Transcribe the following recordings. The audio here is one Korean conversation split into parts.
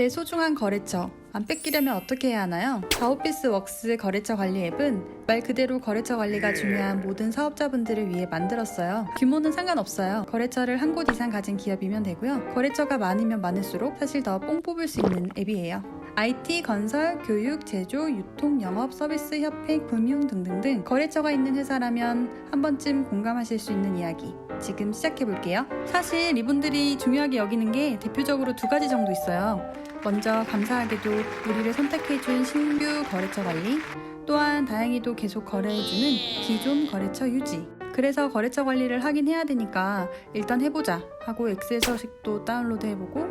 내 소중한 거래처 안 뺏기려면 어떻게 해야 하나요? 다오피스 웍스 거래처 관리 앱은 말 그대로 거래처 관리가 중요한 모든 사업자분들을 위해 만들었어요. 규모는 상관없어요. 거래처를 한 곳 이상 가진 기업이면 되고요. 거래처가 많으면 많을수록 사실 더 뽕 뽑을 수 있는 앱이에요. IT, 건설, 교육, 제조, 유통, 영업, 서비스, 협회, 금융 등등등 거래처가 있는 회사라면 한 번쯤 공감하실 수 있는 이야기. 지금 시작해 볼게요. 사실 이분들이 중요하게 여기는 게 대표적으로 두 가지 정도 있어요. 먼저 감사하게도 우리를 선택해준 신규 거래처 관리, 또한 다행히도 계속 거래해주는 기존 거래처 유지. 그래서 거래처 관리를 하긴 해야 되니까 일단 해보자 하고 엑셀 서식도 다운로드 해보고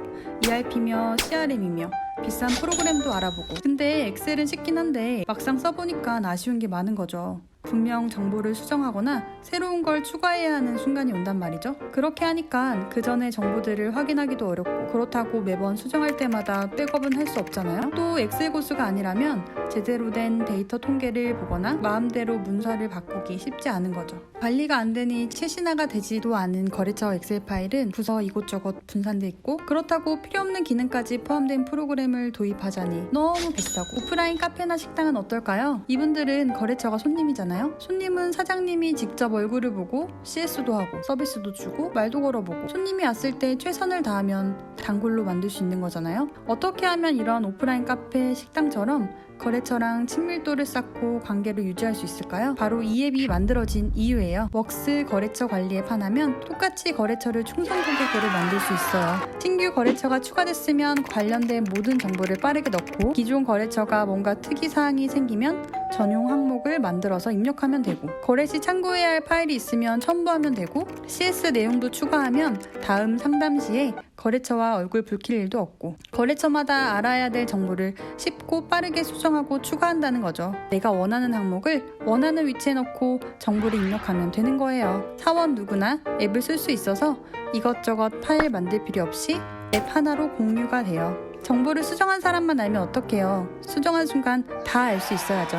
ERP며 CRM이며 비싼 프로그램도 알아보고 근데 엑셀은 쉽긴 한데 막상 써보니까 아쉬운 게 많은 거죠. 분명 정보를 수정하거나 새로운 걸 추가해야 하는 순간이 온단 말이죠. 그렇게 하니까 그 전에 정보들을 확인하기도 어렵고 그렇다고 매번 수정할 때마다 백업은 할 수 없잖아요. 또 엑셀 고수가 아니라면 제대로 된 데이터 통계를 보거나 마음대로 문서를 바꾸기 쉽지 않은 거죠. 관리가 안 되니 최신화가 되지도 않은 거래처 엑셀 파일은 부서 이곳저곳 분산돼 있고 그렇다고 필요 없는 기능까지 포함된 프로그램을 도입하자니 너무 비싸고 오프라인 카페나 식당은 어떨까요? 이분들은 거래처가 손님이잖아요. 손님은 사장님이 직접 얼굴을 보고 CS도 하고 서비스도 주고 말도 걸어보고 손님이 왔을 때 최선을 다하면 단골로 만들 수 있는 거잖아요. 어떻게 하면 이런 오프라인 카페 식당처럼 거래처랑 친밀도를 쌓고 관계를 유지할 수 있을까요? 바로 이 앱이 만들어진 이유예요. 웍스 거래처 관리 앱 하나면 똑같이 거래처를 충성 고객으로 만들 수 있어요. 신규 거래처가 추가됐으면 관련된 모든 정보를 빠르게 넣고 기존 거래처가 뭔가 특이 사항이 생기면 전용 항목을 만들어서 입력하면 되고 거래 시 참고해야 할 파일이 있으면 첨부하면 되고 CS 내용도 추가하면 다음 상담 시에 거래처와 얼굴 붉힐 일도 없고 거래처마다 알아야 될 정보를 쉽고 빠르게 수정하고 추가한다는 거죠. 내가 원하는 항목을 원하는 위치에 넣고 정보를 입력하면 되는 거예요. 사원 누구나 앱을 쓸 수 있어서 이것저것 파일 만들 필요 없이 앱 하나로 공유가 돼요. 정보를 수정한 사람만 알면 어떡해요. 수정한 순간 다 알 수 있어야죠.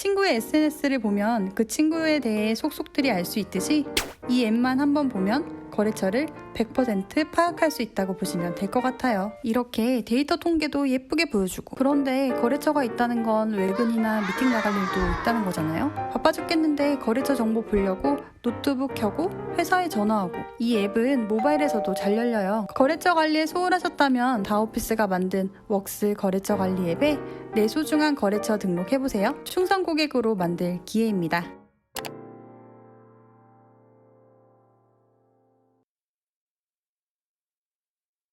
친구의 SNS를 보면 그 친구에 대해 속속들이 알 수 있듯이 이 앱만 한번 보면 거래처를 100% 파악할 수 있다고 보시면 될 것 같아요. 이렇게 데이터 통계도 예쁘게 보여주고 그런데 거래처가 있다는 건 외근이나 미팅 나갈 일도 있다는 거잖아요. 바빠 죽겠는데 거래처 정보 보려고 노트북 켜고 회사에 전화하고 이 앱은 모바일에서도 잘 열려요. 거래처 관리에 소홀하셨다면 다오피스가 만든 웍스 거래처 관리 앱에 내 소중한 거래처 등록해보세요. 충성 고객으로 만들 기회입니다.